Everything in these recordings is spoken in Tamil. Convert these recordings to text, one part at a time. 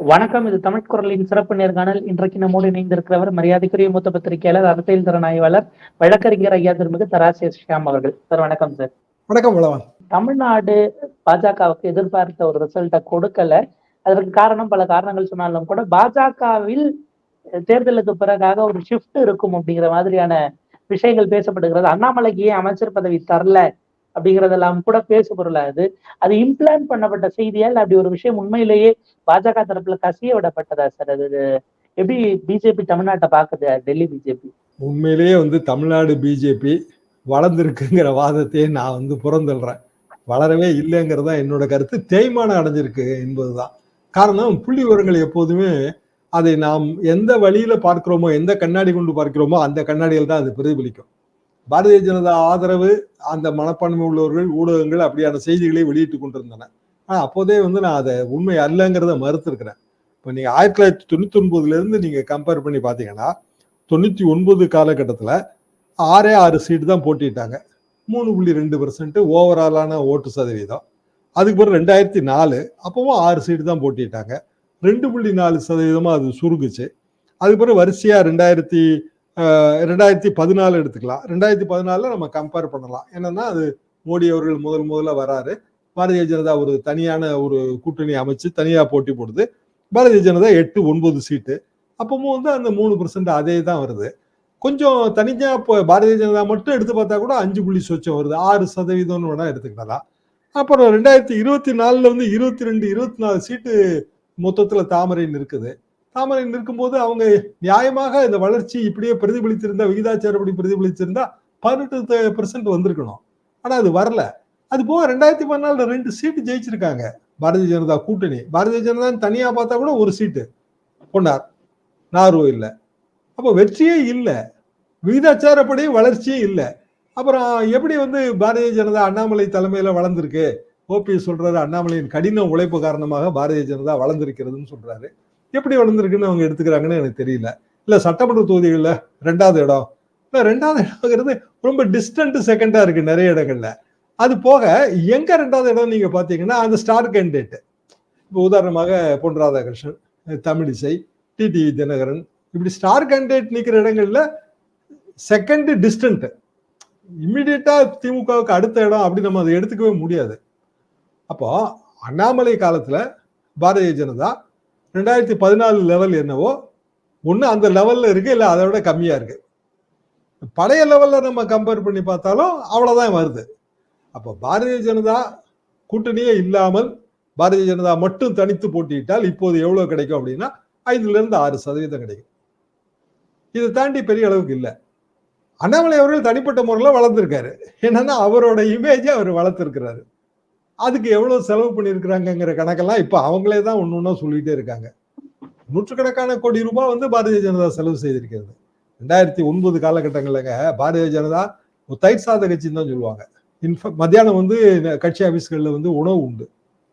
வணக்கம் இது தமிழ் குரலின் சிறப்பு நேர்காணல். இன்றைக்கு நம்மோடு இணைந்திருக்கிறவர் மரியாதைக்குரிய மூத்த பத்திரிகையாளர் அரசியல் திறன் ஆய்வாளர் வழக்கறிஞர் ஐயா திருமிகு தராசிய ஷியாம் அவர்கள். சார் வணக்கம் சார். வணக்கம் வளவன். தமிழ்நாடு பாஜகவுக்கு எதிர்பார்த்த ஒரு ரிசல்ட்டை கொடுக்கல. அதற்கு காரணம் பல காரணங்கள் சொன்னாலும் கூட பாஜகவில் தேர்தலுக்கு பிறகாக ஒரு ஷிஃப்ட் இருக்கும் அப்படிங்கிற மாதிரியான விஷயங்கள் பேசப்படுகிறது. அண்ணாமலைக்கு ஏன் அமைச்சர் பதவி தரல? அப்படிங்கறதெல்லாம் கூட பேசு பொருளாகுது. அது இம்ப்ளான் பண்ணப்பட்ட செய்தியால் அப்படி ஒரு விஷயம் உண்மையிலேயே பாஜக தரப்புல கசிய விடப்பட்டதா சார் அது? எப்படி பிஜேபி தமிழ்நாட்டை பாக்குது? டெல்லி பிஜேபி. உண்மையிலேயே வந்து தமிழ்நாடு பிஜேபி வளர்ந்துருக்குங்கிற வாதத்தையே நான் வந்து புறந்தள்ளுறேன். வளரவே இல்லைங்கிறது தான் என்னோட கருத்து. தேய்மானம் அடைஞ்சிருக்கு என்பதுதான். காரணம் புள்ளி விவரங்கள் எப்போதுமே அதை நாம் எந்த வழியில பார்க்கிறோமோ எந்த கண்ணாடி கொண்டு பார்க்கிறோமோ அந்த கண்ணாடியில் தான் அது பிரதிபலிக்கும். பாரதிய ஜனதா ஆதரவு அந்த மனப்பான்மை உள்ளவர்கள் ஊடகங்கள் அப்படியான செய்திகளை வெளியிட்டு கொண்டிருந்தன. ஆனால் அப்போதே வந்து நான் அதை உண்மை அல்லங்கிறத மறுத்திருக்கிறேன். இப்போ நீங்கள் ஆயிரத்தி தொள்ளாயிரத்தி தொண்ணூற்றி ஒன்பதுலேருந்து நீங்கள் கம்பேர் பண்ணி பார்த்தீங்கன்னா தொண்ணூற்றி ஒன்பது காலகட்டத்தில் ஆறே ஆறு சீட்டு தான் போட்டிட்டாங்க. மூணு புள்ளி ரெண்டு பர்சன்ட் ஓவராலான ஓட்டு சதவீதம். அதுக்கு பிறகு ரெண்டாயிரத்தி நாலு அப்பவும் ஆறு சீட்டு தான் போட்டிட்டாங்க. ரெண்டு புள்ளி நாலு சதவீதமாக அது சுருங்குச்சு. அதுக்கு பிறகு வரிசையாக ரெண்டாயிரத்தி ரெண்டாயிரத்தி பதினாலு எடுத்துக்கலாம். ரெண்டாயிரத்தி பதினாலில் நம்ம கம்பேர் பண்ணலாம். என்னன்னா அது மோடி அவர்கள் முதல் முதல்ல வராரு. பாரதிய ஜனதா ஒரு தனியான ஒரு கூட்டணி அமைச்சு தனியாக போட்டி போடுது. பாரதிய ஜனதா எட்டு ஒன்பது சீட்டு. அப்பவும் வந்து அந்த மூணு பர்சன்ட் அதே தான் வருது. கொஞ்சம் தனியாக இப்போ பாரதிய ஜனதா மட்டும் எடுத்து பார்த்தா கூட அஞ்சு புள்ளி சொச்சம் வருது. ஆறு சதவீதம்னு வேணால் எடுத்துக்கிட்டலாம் அப்புறம் ரெண்டாயிரத்தி இருபத்தி நாலில் வந்து இருபத்தி ரெண்டு இருபத்தி நாலு சீட்டு மொத்தத்தில் தாமரைன்னு இருக்குது தாமரை நிற்கும்போது அவங்க நியாயமாக இந்த வளர்ச்சி இப்படியே பிரதிபலித்திருந்தா விகிதாச்சாரப்படி பிரதிபலிச்சிருந்தா பதினெட்டு பெர்சன்ட் வந்திருக்கணும். ஆனா அது வரல. அது போக ரெண்டாயிரத்தி பதினாலுல ரெண்டு சீட்டு ஜெயிச்சிருக்காங்க. பாரதிய ஜனதா கூட்டணி. பாரதிய ஜனதா தனியா பார்த்தா கூட ஒரு சீட்டு பொன்னார் நார்வோ இல்லை. அப்போ வெற்றியே இல்லை. விகிதாச்சாரப்படி வளர்ச்சியே இல்லை. அப்புறம் எப்படி வந்து பாரதிய ஜனதா அண்ணாமலை தலைமையில வளர்ந்துருக்கு? ஓபிஎஸ் சொல்றாரு அண்ணாமலையின் கடின உழைப்பு காரணமாக பாரதிய ஜனதா வளர்ந்திருக்கிறதுன்னு சொல்றாரு. எப்படி வளர்ந்துருக்குன்னு அவங்க எடுத்துக்கிறாங்கன்னு எனக்கு தெரியல. இல்லை சட்டமன்ற தொகுதிகளில் ரெண்டாவது இடம். இல்லை ரெண்டாவது இடம்ங்கிறது ரொம்ப டிஸ்டன்ட் செகண்டாக இருக்குது நிறைய இடங்கள்ல. அது போக எங்கே ரெண்டாவது இடம் நீங்கள் பார்த்தீங்கன்னா அந்த ஸ்டார் கேண்டிடேட் இப்போ உதாரணமாக பொன் ராதாகிருஷ்ணன் தமிழிசை டிடிவி தினகரன். இப்படி ஸ்டார் கேண்டிடேட் நிற்கிற இடங்கள்ல செகண்ட் டிஸ்டன்ட் இம்மிடியட்டா திமுகவுக்கு அடுத்த இடம் அப்படி நம்ம அதை எடுத்துக்கவே முடியாது. அப்போ அண்ணாமலை காலத்துல பாரதிய ஜனதா ரெண்டாயிரத்தி பதினாலு லெவல் என்னவோ? ஒன்று அந்த லெவலில் இருக்குது இல்லை அதை விட கம்மியாக இருக்குது பழைய லெவலில் நம்ம கம்பேர் பண்ணி பார்த்தாலும் அவ்வளோதான் வருது. அப்போ பாரதிய ஜனதா கூட்டணியே இல்லாமல் பாரதிய ஜனதா மட்டும் தனித்து போட்டியிட்டால் இப்போது எவ்வளோ கிடைக்கும் அப்படின்னா ஐந்துலேருந்து ஆறு சதவீதம் கிடைக்கும். இதை தாண்டி பெரிய அளவுக்கு இல்லை. அண்ணாமலை அவர்கள் தனிப்பட்ட முறையில் வளர்ந்துருக்காரு. என்னன்னா அவரோட இமேஜை அவர் வளர்த்துருக்கிறாரு. அதுக்கு எவ்வளவு செலவு பண்ணியிருக்கிறாங்கிற கணக்கெல்லாம் இப்ப அவங்களே தான் ஒன்று ஒன்றா சொல்லிட்டே இருக்காங்க. நூற்றுக்கணக்கான கோடி ரூபாய் வந்து பாரதிய ஜனதா செலவு செய்திருக்கிறது. ரெண்டாயிரத்தி ஒன்பது காலகட்டங்களில் பாரதிய ஜனதா ஒரு தயிர் சாத கட்சின்னு தான் சொல்லுவாங்க. இன்ஃபேக்ட் மத்தியானம் வந்து கட்சி ஆஃபீஸ்களில் வந்து உணவு உண்டு.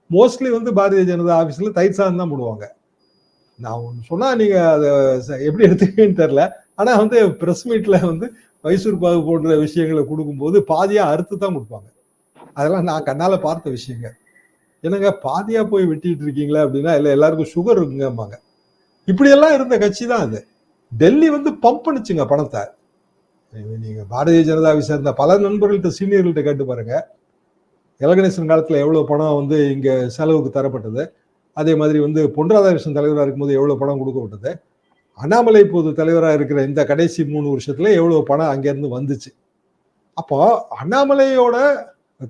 மோஸ்ட்லி வந்து பாரதிய ஜனதா ஆஃபீஸில் தயிர் சாதம் தான் போடுவாங்க. நான் ஒன்று சொன்னால் நீங்கள் அதை எப்படி எடுத்துக்கன்னு தெரில ஆனால் வந்து ப்ரெஸ் மீட்டில் வந்து மைசூர் பாகு போன்ற விஷயங்களை கொடுக்கும்போது பாதியாக அறுத்து தான் கொடுப்பாங்க. அதெல்லாம் நான் கண்ணால பார்த்த விஷயங்க. என்னங்க பாதியா போய் வெட்டிட்டு இருக்கீங்களா அப்படின்னா இல்ல எல்லாருக்கும் சுகர் இருக்குங்கம்பாங்க. இப்படியெல்லாம் இருந்த கட்சி தான் அது. டெல்லி வந்து பம்ப் பண்ணுச்சுங்க பணத்தை. நீங்க பாரதிய ஜனதாவை சேர்ந்த பல நண்பர்கள்ட்ட சீனியர்கள்ட்ட கேட்டு பாருங்க. எலகனேஷன் காலத்துல எவ்வளவு பணம் வந்து இங்க செலவுக்கு தரப்பட்டது. அதே மாதிரி வந்து பொன் ராதாகிருஷ்ணன் தலைவராக இருக்கும்போது எவ்வளவு பணம் கொடுக்கப்பட்டது. அண்ணாமலை இப்போது தலைவராக இருக்கிற இந்த கடைசி மூணு வருஷத்துல எவ்வளவு பணம் அங்கேருந்து வந்துச்சு. அப்போ அண்ணாமலையோட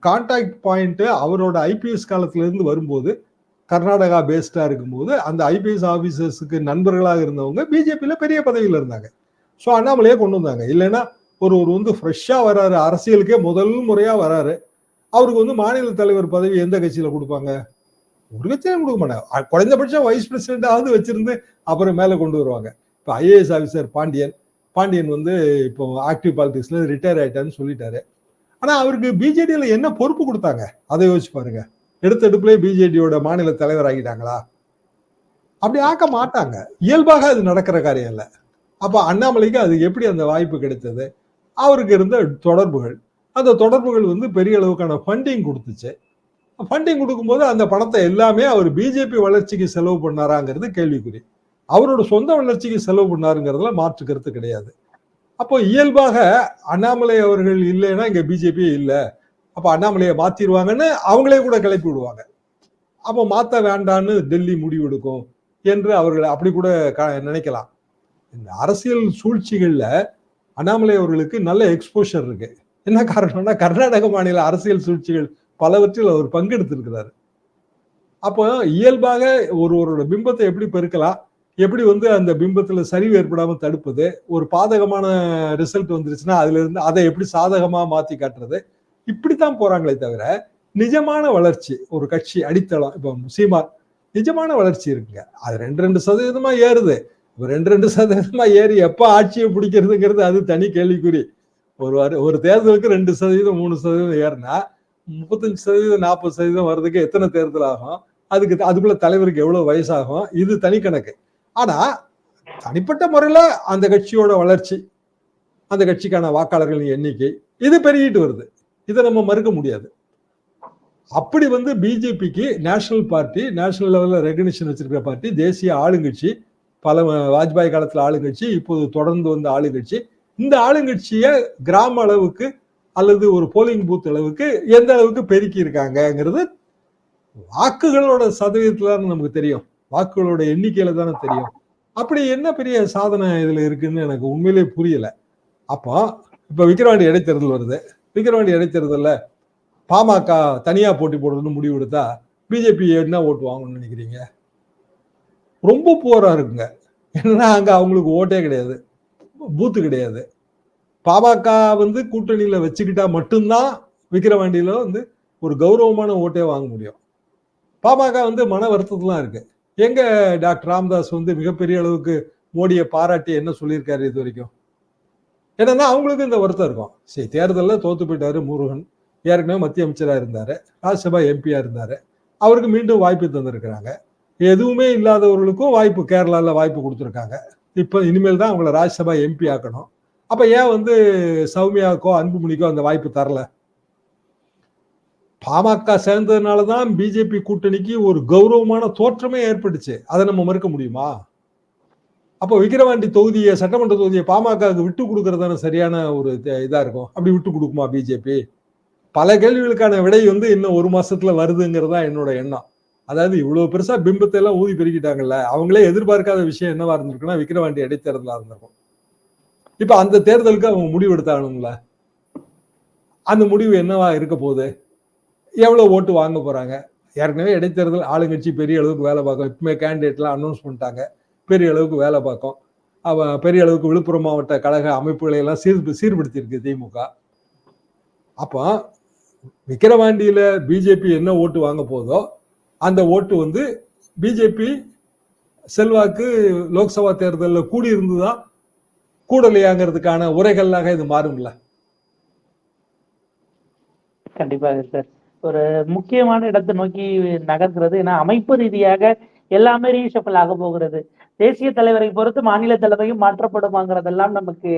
கான்டாக்ட் பாயிண்ட்டு அவரோட ஐபிஎஸ் காலத்திலேருந்து வரும்போது கர்நாடகா பேஸ்டாக இருக்கும்போது அந்த ஐபிஎஸ் ஆஃபீஸர்ஸுக்கு நண்பர்களாக இருந்தவங்க பிஜேபியில் பெரிய பதவியில் இருந்தாங்க. ஸோ அண்ணாமலையே கொண்டு வந்தாங்க. இல்லைன்னா ஒரு ஒரு வந்து ஃப்ரெஷ்ஷாக வராரு அரசியலுக்கே முதல் முறையாக வராரு. அவருக்கு வந்து மாநில தலைவர் பதவி எந்த கட்சியில் கொடுப்பாங்க? ஒரு கட்சியிலும் கொடுக்க மாட்டாங்க. குறைந்தபட்சம் வைஸ் பிரசிடென்டாவது வச்சிருந்து அப்புறம் மேலே கொண்டு வருவாங்க. இப்போ ஐஏஎஸ் ஆஃபீஸர் பாண்டியன். பாண்டியன் வந்து இப்போ ஆக்டிவ் பாலிடிக்ஸ்ல ரிட்டையர் ஆயிட்டான்னு சொல்லிட்டாரு. ஆனா அவருக்கு பிஜேடியில என்ன பொறுப்பு கொடுத்தாங்க? அதை யோசிச்சு பாருங்க. எடுத்த எடுப்புலேயே பிஜேடியோட மாநில தலைவர் ஆகிட்டாங்களா? அப்படி ஆக்க மாட்டாங்க. இயல்பாக அது நடக்கிற காரியம் இல்லை. அப்போ அண்ணாமலைக்கு அது எப்படி அந்த வாய்ப்பு கிடைத்தது? அவருக்கு இருந்த தொடர்புகள். அந்த தொடர்புகள் வந்து பெரிய அளவுக்கான ஃபண்டிங் கொடுத்துச்சு. ஃபண்டிங் கொடுக்கும்போது அந்த பணத்தை எல்லாமே அவர் பிஜேபி வளர்ச்சிக்கு செலவு பண்ணாராங்கிறது கேள்விக்குறி. அவரோட சொந்த வளர்ச்சிக்கு செலவு பண்ணாருங்கிறதுல மாற்று கருத்து கிடையாது. அப்போ இயல்பாக அண்ணாமலை அவர்கள் இல்லைன்னா இங்க பிஜேபி இல்லை. அப்ப அண்ணாமலையை மாத்திடுவாங்கன்னு அவங்களே கூட கிளப்பி விடுவாங்க. அப்போ மாத்த வேண்டான்னு டெல்லி முடிவெடுக்கும் என்று அவர்கள் அப்படி கூட க- நினைக்கலாம். இந்த அரசியல் சூழ்ச்சிகள்ல அண்ணாமலை அவர்களுக்கு நல்ல எக்ஸ்போஷர் இருக்கு. என்ன காரணம்னா கர்நாடக மாநில அரசியல் சூழ்ச்சிகள் பலவற்றில் அவர் பங்கெடுத்திருக்கிறார். அப்போ இயல்பாக ஒருவரோட பிம்பத்தை எப்படி பெருக்கலாம்? எப்படி வந்து அந்த பிம்பத்தில் சரிவு ஏற்படாமல் தடுப்பது? ஒரு பாதகமான ரிசல்ட் வந்துருச்சுன்னா அதுலேருந்து அதை எப்படி சாதகமாக மாற்றி காட்டுறது? இப்படித்தான் போகிறாங்களே தவிர நிஜமான வளர்ச்சி ஒரு கட்சி அடித்தளம் இப்போ சீமான் நிஜமான வளர்ச்சி இருக்குங்க. அது ரெண்டு ரெண்டு சதவீதமாக ஏறுது. ரெண்டு ரெண்டு சதவீதமாக ஏறி எப்போ ஆட்சியை பிடிக்கிறதுங்கிறது அது தனி கேள்விக்குறி. ஒரு ஒரு தேர்தலுக்கு ரெண்டு சதவீதம் மூணு சதவீதம் ஏறுனா முப்பத்தஞ்சு சதவீதம் நாற்பது சதவீதம் வர்றதுக்கு எத்தனை தேர்தல் ஆகும்? அதுக்கு அதுக்குள்ள தலைவருக்கு எவ்வளோ வயசாகும்? இது தனி கணக்கு. ஆனா தனிப்பட்ட முறையில அந்த கட்சியோட வளர்ச்சி அந்த கட்சிக்கான வாக்காளர்களின் எண்ணிக்கை இது பெருகிட்டு வருது. இதை நம்ம மறுக்க முடியாது. அப்படி வந்து பிஜேபிக்கு நேஷனல் பார்ட்டி நேஷனல் லெவலில் ரெகனிஷன் வச்சிருக்கிற பார்ட்டி தேசிய ஆளுங்கட்சி பல வாஜ்பாய் காலத்தில் ஆளுங்கட்சி இப்போது தொடர்ந்து வந்த ஆளுங்கட்சி இந்த ஆளுங்கட்சியை கிராம அளவுக்கு அல்லது ஒரு போலிங் பூத் அளவுக்கு எந்த அளவுக்கு பெருக்கி இருக்காங்கங்கிறது வாக்குகளோட சதவீதத்துல தான் நமக்கு தெரியும். வாக்குகளோட எண்ணிக்கையில தானே தெரியும். அப்படி என்ன பெரிய சாதனை இதுல இருக்குன்னு எனக்கு உண்மையிலேயே புரியல. அப்போ இப்ப விக்கிரவாண்டி இடைத்தேர்தல் வருது. விக்கிரவாண்டி இடைத்தேர்தல்ல பாமக தனியா போட்டி போடுறதுன்னு முடிவு எடுத்தா பிஜேபி என்ன ஓட்டு வாங்கணும்னு நினைக்கிறீங்க? ரொம்ப புவராக இருக்குங்க. ஏன்னா அங்க அவங்களுக்கு ஓட்டே கிடையாது. பூத்து கிடையாது. பாமக வந்து கூட்டணியில வச்சுக்கிட்டா மட்டும்தான் விக்கிரவாண்டியில வந்து ஒரு கௌரவமான ஓட்டே வாங்க முடியும். பாமக வந்து மன வருத்தத்துலாம் இருக்கு. எங்க டாக்டர் ராம்தாஸ் வந்து மிகப்பெரிய அளவுக்கு மோடியை பாராட்டி என்ன சொல்லியிருக்காரு இது வரைக்கும்? என்னன்னா அவங்களுக்கு இந்த வருத்தம் இருக்கும். சரி தேர்தலில் தோத்து போயிட்டாரு முருகன். ஏற்கனவே மத்திய அமைச்சராக இருந்தார். ராஜ்யசபா எம்பியாக இருந்தார். அவருக்கு மீண்டும் வாய்ப்பு தந்திருக்கிறாங்க. எதுவுமே இல்லாதவர்களுக்கும் வாய்ப்பு கேரளாவில் வாய்ப்பு கொடுத்துருக்காங்க. இப்போ இனிமேல் தான் அவங்கள ராஜ்யசபா எம்பி ஆக்கணும். அப்போ ஏன் வந்து சௌமியாவுக்கோ அன்புமணிக்கோ அந்த வாய்ப்பு தரலை? பாமக சேர்ந்ததுனால தான் பிஜேபி கூட்டணிக்கு ஒரு கௌரவமான தோற்றமே ஏற்பட்டுச்சு. அதை நம்ம மறுக்க முடியுமா? அப்போ விக்கிரவாண்டி தொகுதியை சட்டமன்ற தொகுதியை பாமகவுக்கு விட்டு கொடுக்கறதான சரியான ஒரு தே- இருக்கும். அப்படி விட்டு கொடுக்குமா பிஜேபி பல கேள்விகளுக்கான விடை வந்து இன்னும் ஒரு மாசத்துல வருதுங்கிறதா என்னோட எண்ணம். அதாவது இவ்வளவு பெருசா பிம்பத்தை எல்லாம் ஊதி பெருக்கிட்டாங்கல்ல அவங்களே எதிர்பார்க்காத விஷயம் என்னவா இருந்திருக்குன்னா விக்கிரவாண்டி இடைத்தேர்தலா இருந்திருக்கும். இப்ப அந்த தேர்தலுக்கு அவங்க முடிவு எடுத்தாகணும்ல அந்த முடிவு என்னவா இருக்க போகுது? எவ்வளவு ஓட்டு வாங்க போறாங்க? ஏற்கனவே இடைத்தேர்தல் ஆளுங்கட்சி பெரிய அளவுக்கு வேலை பார்க்கும். இப்பவுமே கேண்டிடேட்லாம் அனௌன்ஸ் பண்ணிட்டாங்க. பெரிய அளவுக்கு வேலை பார்க்கும். அவன் பெரிய அளவுக்கு விழுப்புரம் மாவட்ட கழக அமைப்புகளை எல்லாம் சீர் சீர்படுத்தியிருக்கு திமுக. அப்போ விக்கிரவாண்டியில பிஜேபி என்ன ஓட்டு வாங்க போதோ அந்த ஓட்டு வந்து பிஜேபி செல்வாக்கு லோக்சபா தேர்தலில் கூடி இருந்துதா கூடலையாங்கிறதுக்கான உரைகளாக இது மாறும்ல? கண்டிப்பாக சார் ஒரு முக்கியமான இடத்தை நோக்கி நகர்கிறது. ஏன்னா அமைப்பு ரீதியாக எல்லாமே ரீஷஃபிள் ஆக போகிறது. தேசிய தலைவரை பொறுத்து மாநில தலைமையும் மாற்றப்படுமாங்கிறதெல்லாம் நமக்கு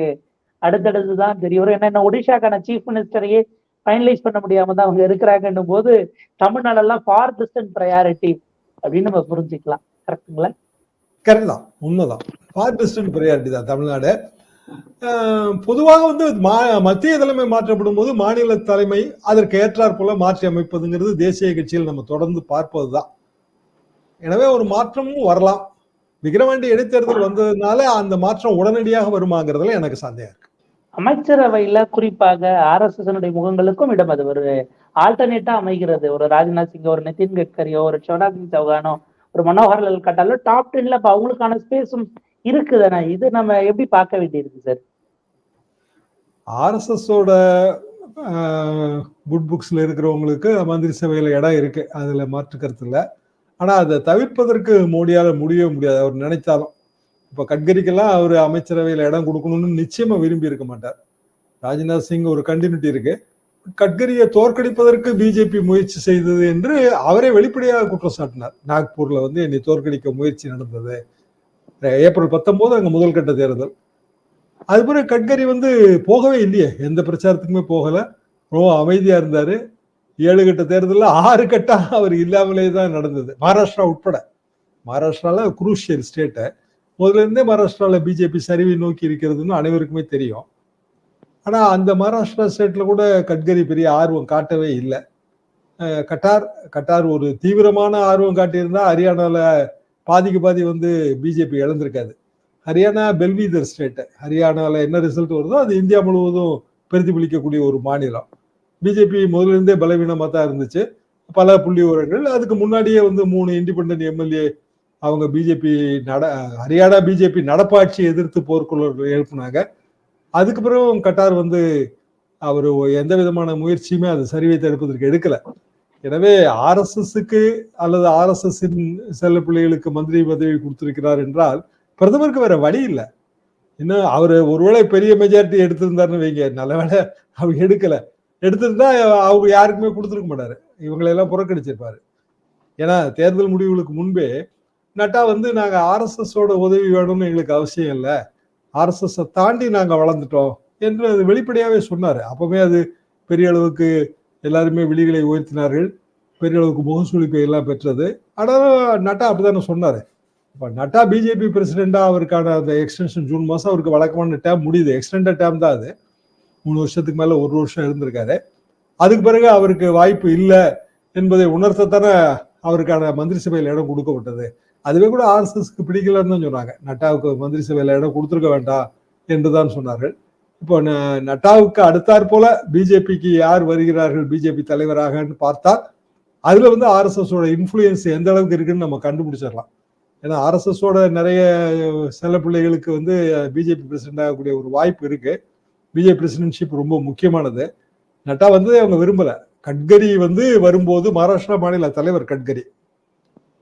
அடுத்தடுத்து தான் தெரிய வரும் ஏன்னா ஒடிஷாக்கான சீஃப் மினிஸ்டரையே ஃபைனலைஸ் பண்ண முடியாம தான் அவங்க இருக்கிறாங்கன்னும் போது தமிழ்நாடெல்லாம் ஃபார் டிஸ்டன்ட் ப்ரையாரிட்டி அப்படின்னு நம்ம புரிஞ்சுக்கலாம். கரெக்டுங்களா கரெக்ட் தான். உண்மைதான். ஃபார் டிஸ்டன்ட் ப்ரையாரிட்டி தான் தமிழ்நாடு. பொதுவாக வந்து மா- மத்திய தலைமை மாற்றப்படும் போது மாநில தலைமை அதற்கு ஏற்றாற் போல மாற்றி அமைப்பதுங்கிறது தேசிய கட்சியில் நம்ம தொடர்ந்து பார்ப்பது தான் எனவே ஒரு மாற்றமும் வரலாம். விக்கிரவாண்டி இடைத்தேர்தல் வந்ததுனால அந்த மாற்றம் உடனடியாக வருமாங்கிறதுல எனக்கு சந்தேகம் இருக்கு. அமைச்சரவையில குறிப்பாக ஆர் எஸ் எஸ் முகங்களுக்கும் இடம் அது. ஒரு ஆல்டர்னேட்டா அமைகிறது. ஒரு ராஜ்நாத் சிங் ஒரு நிதின் கட்கரியோ ஒரு சிவராஜ் சிங் சௌகானோ ஒரு மனோகர் லால் கட்டாலோ டாப் டென்ல அவங்களுக்கான ஸ்பேஸும் இருக்குதானே? இது நம்ம எப்படி பார்க்க வேண்டியிருக்கு சார் ஆர்எஸ்எஸோட குட் புக்ஸ்ல இருக்கிறவங்களுக்கு மந்திரி சபையில் இடம் இருக்கு. அதுல மாற்று கருத்தில் ஆனால் ஆனா அதை தவிர்ப்பதற்கு மோடியால முடியவே முடியாது. அவர் நினைத்தாலும். இப்ப கட்கரிக்கெல்லாம் அவர் அமைச்சரவையில இடம் கொடுக்கணும்னு நிச்சயமா விரும்பி இருக்க மாட்டார். ராஜ்நாத் சிங் ஒரு கண்டினியூட்டி இருக்கு. கட்கரியை தோற்கடிப்பதற்கு பிஜேபி முயற்சி செய்தது என்று அவரே வெளிப்படையாக குற்றம் சாட்டினார். நாக்பூர்ல வந்து என்னை தோற்கடிக்க முயற்சி நடந்தது. ஏப்ரல் பத்தொம்போது அங்கே முதல் கட்ட தேர்தல். அது பிறகு கட்கரி வந்து போகவே இல்லையே. எந்த பிரச்சாரத்துக்குமே போகலை. ரொம்ப அமைதியாக இருந்தார். ஏழு கட்ட தேர்தலில் ஆறு கட்டம் அவர் இல்லாமலே தான் நடந்தது. மகாராஷ்டிரா உட்பட. மகாராஷ்டிராவில் குரூஷியல் ஸ்டேட்டை. முதல்ல இருந்தே பிஜேபி சரிவை நோக்கி இருக்கிறதுன்னு அனைவருக்குமே தெரியும். ஆனால் அந்த மகாராஷ்டிரா ஸ்டேட்டில் கூட கட்கரி பெரிய ஆர்வம் காட்டவே இல்லை. கட்டார் கட்டார் ஒரு தீவிரமான ஆர்வம் காட்டியிருந்தா ஹரியானாவில் பாதிக்கு பாதி வந்து பிஜேபி இழந்திருக்காது. ஹரியானா பெல்வீதர் ஸ்டேட் ஹரியானாவில் என்ன ரிசல்ட் வருதோ அது இந்தியா முழுவதும் பிரதிபலிக்கக்கூடிய ஒரு மாநிலம். பிஜேபி முதலிருந்தே பலவீனமாக தான் இருந்துச்சு. பல புள்ளி உரங்கள் அதுக்கு முன்னாடியே வந்து மூணு இண்டிபெண்ட் எம்எல்ஏ அவங்க பிஜேபி நட ஹரியானா பிஜேபி நடப்பாட்சி எதிர்த்து போர்க்குள்ள எழுப்புனாங்க. அதுக்கு பிறகு கட்டார் வந்து அவர் எந்த விதமான முயற்சியுமே அது சரிவை தடுப்பதற்கு எடுக்கலை. எனவே ஆர்எஸ்எஸ்க்கு அல்லது ஆர்எஸ்எஸ்ஸின் செல்ல பிள்ளைகளுக்கு மந்திரி பதவி கொடுத்திருக்கிறார் என்றால் பிரதமருக்கு வேற வழி இல்லை. இன்னும் அவர் ஒருவேளை பெரிய மெஜாரிட்டி எடுத்திருந்தாருன்னு வைங்க நல்ல வேலை அவர் எடுக்கல. எடுத்திருந்தா அவங்க யாருக்குமே கொடுத்துருக்க மாட்டாரு. இவங்களெல்லாம் புறக்கணிச்சிருப்பாரு. ஏன்னா தேர்தல் முடிவுகளுக்கு முன்பே நட்டா வந்து நாங்கள் ஆர்எஸ்எஸோட உதவி வேணும்னு எங்களுக்கு அவசியம் இல்லை. ஆர்எஸ்எஸ்ஸை தாண்டி நாங்கள் வளர்ந்துட்டோம் என்று அது வெளிப்படையாகவே சொன்னார். அப்போவே அது பெரிய அளவுக்கு எல்லாருமே விழிகளை உயர்த்தினார்கள். பெரிய அளவுக்கு முகசூலிப்பை எல்லாம் பெற்றது. ஆனால் நட்டா அப்படித்தானே சொன்னார். இப்போ நட்டா பிஜேபி பிரசிடெண்டாக அவருக்கான அந்த எக்ஸ்டென்ஷன் ஜூன் மாதம் அவருக்கு வழக்கமான டேம் முடியுது. எக்ஸ்டெண்டட் டேம் தான் அது. மூணு வருஷத்துக்கு மேலே ஒரு வருஷம் இருந்திருக்காரு. அதுக்கு பிறகு அவருக்கு வாய்ப்பு இல்லை என்பதை உணர்த்தத்தானே அவருக்கான மந்திரி சபையில் இடம் கொடுக்கப்பட்டது. அதுவே கூட ஆர்எஸ்எஸ்க்கு பிடிக்கலன்னு தான் சொன்னாங்க. நட்டாவுக்கு மந்திரி சபையில் இடம் கொடுத்துருக்க வேண்டாம் என்று தான் சொன்னார்கள். இப்போ நட்டாவுக்கு அடுத்தாற் போல பிஜேபிக்கு யார் வருகிறார்கள்? பிஜேபி தலைவராகன்னு பார்த்தா அதுல வந்து ஆர்எஸ்எஸோட இன்ஃபுளுயன்ஸ் எந்த அளவுக்கு இருக்குன்னு நம்ம கண்டுபிடிச்சிடலாம். ஏன்னா ஆர்எஸ்எஸோட நிறைய செல்ல பிள்ளைகளுக்கு வந்து பிஜேபி பிரசிடென்ட் ஆகக்கூடிய ஒரு வாய்ப்பு இருக்கு. பிஜேபி பிரசிடென்ட்ஷிப் ரொம்ப முக்கியமானது. நட்டா வந்து அவங்க விரும்பல. கட்கரி வந்து வரும்போது மகாராஷ்டிரா மாநில தலைவர் கட்கரி.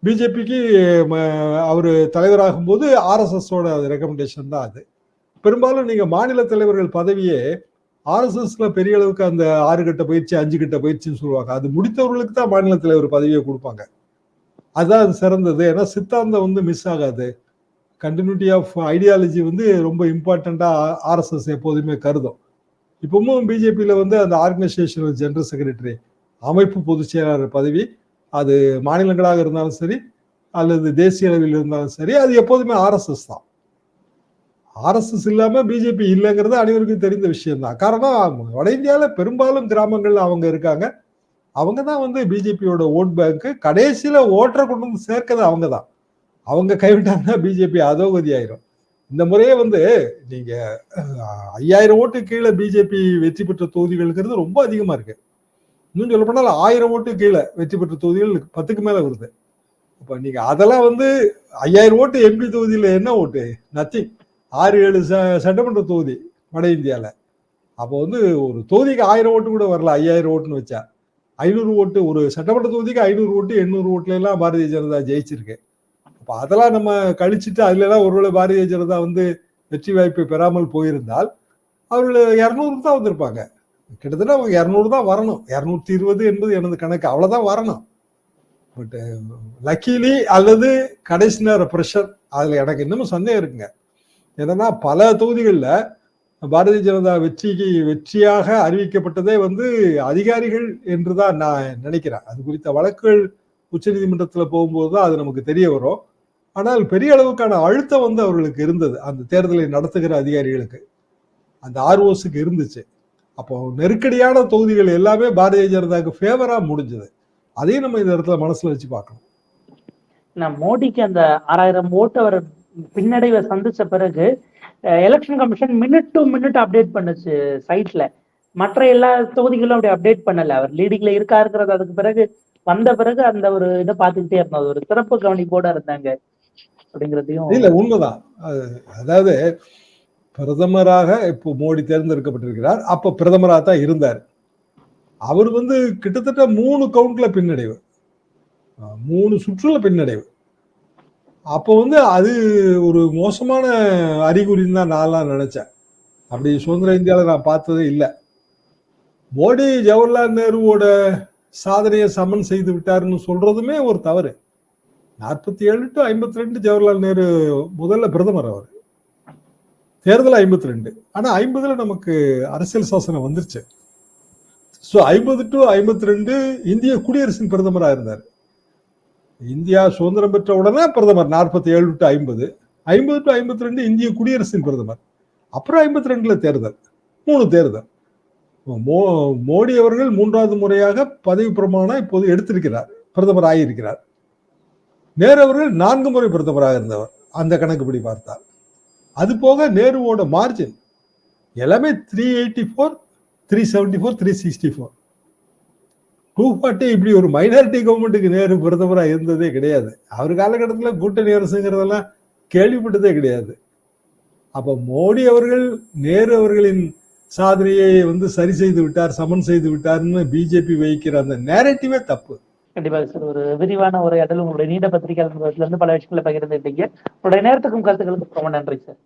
பிஜேபிக்கு அவர் தலைவராகும் போது ஆர்எஸ்எஸோட ரெக்கமெண்டேஷன் தான் அது. பெரும்பாலும் நீங்க மாநில தலைவர்கள் பதவியே ஆர்எஸ்எஸ்ல பெரிய அளவுக்கு அந்த ஆறு கட்ட பயிற்சி அஞ்சு கட்ட பயிற்சின்னு சொல்லுவாங்க. அது முடித்தவர்களுக்கு தான் மாநில தலைவர் பதவியை கொடுப்பாங்க. அதுதான் சிறந்தது. ஏன்னா சித்தாந்தம் வந்து மிஸ் ஆகாது. கண்டினியூட்டி ஆஃப் ஐடியாலஜி வந்து ரொம்ப இம்பார்ட்டண்ட்டாக ஆர்எஸ்எஸ் எப்போதுமே கருதும். இப்பவும் பிஜேபியில் வந்து அந்த ஆர்கனைசேஷனல் ஜெனரல் செக்ரட்டரி அமைப்பு பொதுச் செயலாளர் பதவி அது மாநிலங்களாக இருந்தாலும் சரி அல்லது தேசிய அளவில் இருந்தாலும் சரி அது எப்போதுமே ஆர்எஸ்எஸ் தான். ஆர்எஸ்எஸ் இல்லாமல் பிஜேபி இல்லைங்கிறது அனைவருக்கும் தெரிந்த விஷயம்தான். காரணம் வட இந்தியாவில் பெரும்பாலும் கிராமங்களில் அவங்க இருக்காங்க. அவங்க தான் வந்து பிஜேபியோட ஓட் பேங்க்கு கடைசியில் ஓட்டரை கொண்டு வந்து சேர்க்கிறது அவங்க தான். அவங்க கைவிட்டாங்கன்னா பிஜேபி அதோகதி ஆயிரும் இந்த முறையே வந்து நீங்கள் ஐயாயிரம் ஓட்டு கீழே பிஜேபி வெற்றி பெற்ற தொகுதிகள்ங்கிறது ரொம்ப அதிகமாக இருக்குது இன்னும் சொல்ல போனால் ஆயிரம் ஓட்டு கீழே வெற்றி பெற்ற தொகுதிகள் பத்துக்கு மேலே வருது. இப்போ நீங்கள் அதெல்லாம் வந்து ஐயாயிரம் ஓட்டு எம்பி தொகுதியில் என்ன ஓட்டு? நத்திங் ஆறு ஏழு ச சட்டமன்ற தொகுதி வட இந்தியாவில் அப்போ வந்து ஒரு தொகுதிக்கு ஆயிரம் ஓட்டு கூட வரல ஐயாயிரம் ஓட்டுன்னு வச்சா. ஐநூறு ஓட்டு ஒரு சட்டமன்ற தொகுதிக்கு ஐநூறு ஓட்டு எண்ணூறு ஓட்டுல எல்லாம் பாரதிய ஜனதா ஜெயிச்சிருக்கு. அப்போ அதெல்லாம் நம்ம கழிச்சுட்டு அதுலலாம் ஒருவேளை பாரதிய ஜனதா வந்து வெற்றி வாய்ப்பை பெறாமல் போயிருந்தால் அவர்கள் இரநூறு தான் வந்திருப்பாங்க. கிட்டத்தட்ட அவங்க இரநூறு தான் வரணும். இரநூத்தி இருபது என்பது எனது கணக்கு. அவ்வளோதான் வரணும். பட் லக்கீலி அல்லது கடைசி நேர ப்ரெஷர் அதில் எனக்கு இன்னமும் சந்தேகம் இருக்குங்க. என்னன்னா பல தொகுதிகளில் பாரதிய ஜனதா வெற்றிக்கு வெற்றியாக அறிவிக்கப்பட்டதே வந்து அதிகாரிகள் என்றுதான் நான் நினைக்கிறேன். அது குறித்த வழக்குகள் உச்சநீதிமன்றத்தில் போகும்போது தான் அது நமக்கு தெரிய வரும். ஆனால் பெரிய அளவுக்கான அழுத்தம் வந்து அவர்களுக்கு இருந்தது. அந்த தேர்தலை நடத்துகிற அதிகாரிகளுக்கு. அந்த ஆர்ஓஸுக்கு இருந்துச்சு. அப்போ நெருக்கடியான தொகுதிகள் எல்லாமே பாரதிய ஜனதாவுக்கு ஃபேவரா முடிஞ்சது. அதையும் நம்ம இந்த இடத்துல மனசுல வச்சு பார்க்கணும். நான் மோடிக்கு அந்த ஆறாயிரம் ஓட்டு அவர் பின்னடைவை சந்திச்ச பிறகு election commission minute to minute update பண்ணுச்சு சைட்ல மற்ற எல்லா தொகுதிகளும் அப்படி அப்டேட் பண்ணல. அவர் லீடிங்ல இருக்கா இருக்கிறது அதுக்கு பிறகு வந்த பிறகு அந்த ஒரு இதை பார்த்துக்கிட்டே இருந்தோம். ஒரு சிறப்பு கவனிப்போட இருந்தாங்க அப்படிங்கிறதையும் இல்ல உண்மைதான். அதாவது பிரதமராக இப்போ மோடி தேர்ந்தெடுக்கப்பட்டிருக்கிறார். அப்ப பிரதமராக தான் இருந்தார். அவர் வந்து கிட்டத்தட்ட மூணு கவுண்ட்ல பின்னடைவு. மூணு சுற்றுல பின்னடைவு. அப்போ வந்து அது ஒரு மோசமான அறிகுறின்னு தான் நான்லாம் நினைச்சேன். அப்படி சுதந்திர இந்தியாவில் நான் பார்த்ததே இல்லை. மோடி ஜவஹர்லால் நேருவோட சாதனையை சமன் செய்து விட்டாருன்னு சொல்றதுமே ஒரு தவறு. நாற்பத்தி ஏழு டு ஐம்பத்தி ரெண்டு ஜவஹர்லால் நேரு முதல்ல பிரதமர் அவர். தேர்தல் ஐம்பத்தி ரெண்டு ஆனால் ஐம்பதுல நமக்கு அரசியல் சாசனம் வந்துருச்சு. ஸோ ஐம்பது டு ஐம்பத்தி ரெண்டு இந்திய குடியரசின் பிரதமராக இருந்தார். இந்தியா சுதந்திரம் பெற்ற உடனே பிரதமர் நாற்பத்தி ஏழு டு ஐம்பது ஐம்பது டு ஐம்பத்தி ரெண்டு இந்திய குடியரசின் பிரதமர். அப்புறம் ஐம்பத்தி ரெண்டில் தேர்தல் மூணு தேர்தல். மோ மோடி அவர்கள் மூன்றாவது முறையாக பதவி பிரமாணம் இப்போது எடுத்திருக்கிறார் பிரதமர் ஆகியிருக்கிறார். நேரு அவர்கள் நான்கு முறை பிரதமராக இருந்தவர் அந்த கணக்குப்படி பார்த்தால். அது போக நேருவோட மார்ஜின் எல்லாமே three eighty four three seventy four three sixty four two இப்படி ஒரு மைனாரிட்டி கவர்மெண்ட்டுக்கு நேரு பிரதமராக இருந்ததே கிடையாது. அவர் காலகட்டத்தில் கூட்டணி அரசுங்கிறதெல்லாம் கேள்விப்பட்டதே கிடையாது. அப்போ மோடி அவர்கள் நேரு அவர்களின் சாதனையை வந்து சரி செய்து விட்டார் சமன் செய்து விட்டார்னு பிஜேபி வைக்கிற அந்த நேரட்டிவே தப்பு. கண்டிப்பாக சார். ஒரு விரிவான உரையாடல் உங்களுடைய நீண்ட பத்திரிகையாளர் இருந்து பல விஷயங்களை பகிர்ந்துட்டீங்க உங்களுடைய நேரத்துக்கும் கருத்துக்களுக்கு ரொம்ப நன்றி சார்.